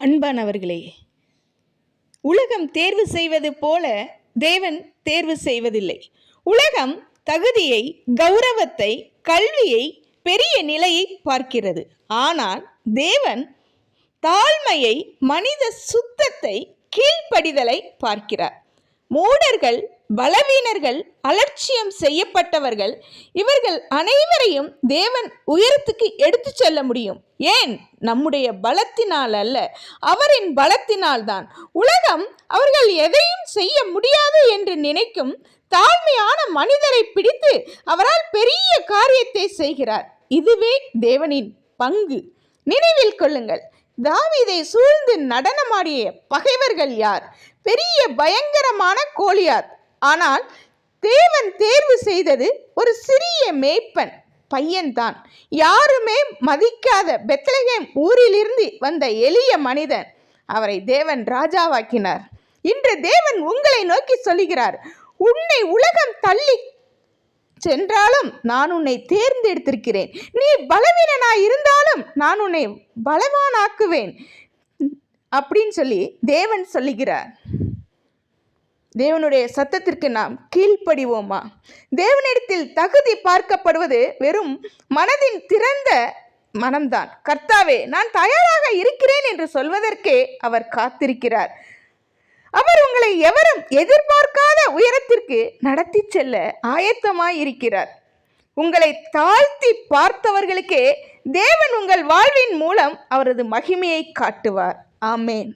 அன்பானவர்களே உலகம் தேர்வு செய்வது போல தேவன் தேர்வு செய்வதில்லை. உலகம் தகுதியை கௌரவத்தை கல்வியை பெரிய நிலையை பார்க்கிறது. ஆனால் தேவன் தாழ்மையை மனித சுத்தத்தை கீழ்ப்படிதலை பார்க்கிறார். மூடர்கள் பலவீனர்கள் அலட்சியம் செய்யப்பட்டவர்கள் இவர்கள் அனைவரையும் தேவன் உயரத்துக்கு எடுத்து செல்ல முடியும். ஏன்? நம்முடைய பலத்தினால் அல்ல அவரின் பலத்தினால் தான். உலகம் அவர்கள் எதையும் செய்ய முடியாது என்று நினைக்கும் தாழ்மையான மனிதரை பிடித்து அவரால் பெரிய காரியத்தை செய்கிறார். இதுவே தேவனின் பங்கு. நினைவில் கொள்ளுங்கள் தாவிதை சூழ்ந்து நடனமாடிய பகைவர்கள் யார்? பெரிய பயங்கரமான கோலியாத் ஆனால் தேவன் தேர்வு செய்தது ஒரு சிறிய மேய்ப்பன் பையன்தான். யாருமே மதிக்காத பெத்லகேம் ஊரிலிருந்து வந்த எளிய மனிதன். அவரை தேவன் ராஜாவாக்கினார். இன்று தேவன் உங்களை நோக்கி சொல்லுகிறார் உன்னை உலகம் தள்ளி சென்றாலும் நான் உன்னை தேர்ந்தெடுத்திருக்கிறேன். நீ பலவீனனாய் இருந்தாலும் நான் உன்னை பலவானாக்குவேன். அப்படின்னு சொல்லி தேவன் சொல்லுகிறார். தேவனுடைய சத்தத்திற்கு நாம் கீழ்ப்படிவோமா? தேவனிடத்தில் தகுதி பார்க்கப்படுவது வெறும் மனதின் திறந்த மனம்தான். கர்த்தாவே நான் தயாராக இருக்கிறேன் என்று சொல்வதற்கே அவர் காத்திருக்கிறார். அவர் உங்களை எவரும் எதிர்பார்க்காத உயரத்திற்கு நடத்தி செல்ல ஆயத்தமாய் இருக்கிறார் உங்களை தாழ்த்தி பார்த்தவர்களுக்கே தேவன் உங்கள் வாழ்வின் மூலம் அவரது மகிமையை காட்டுவார். ஆமேன்.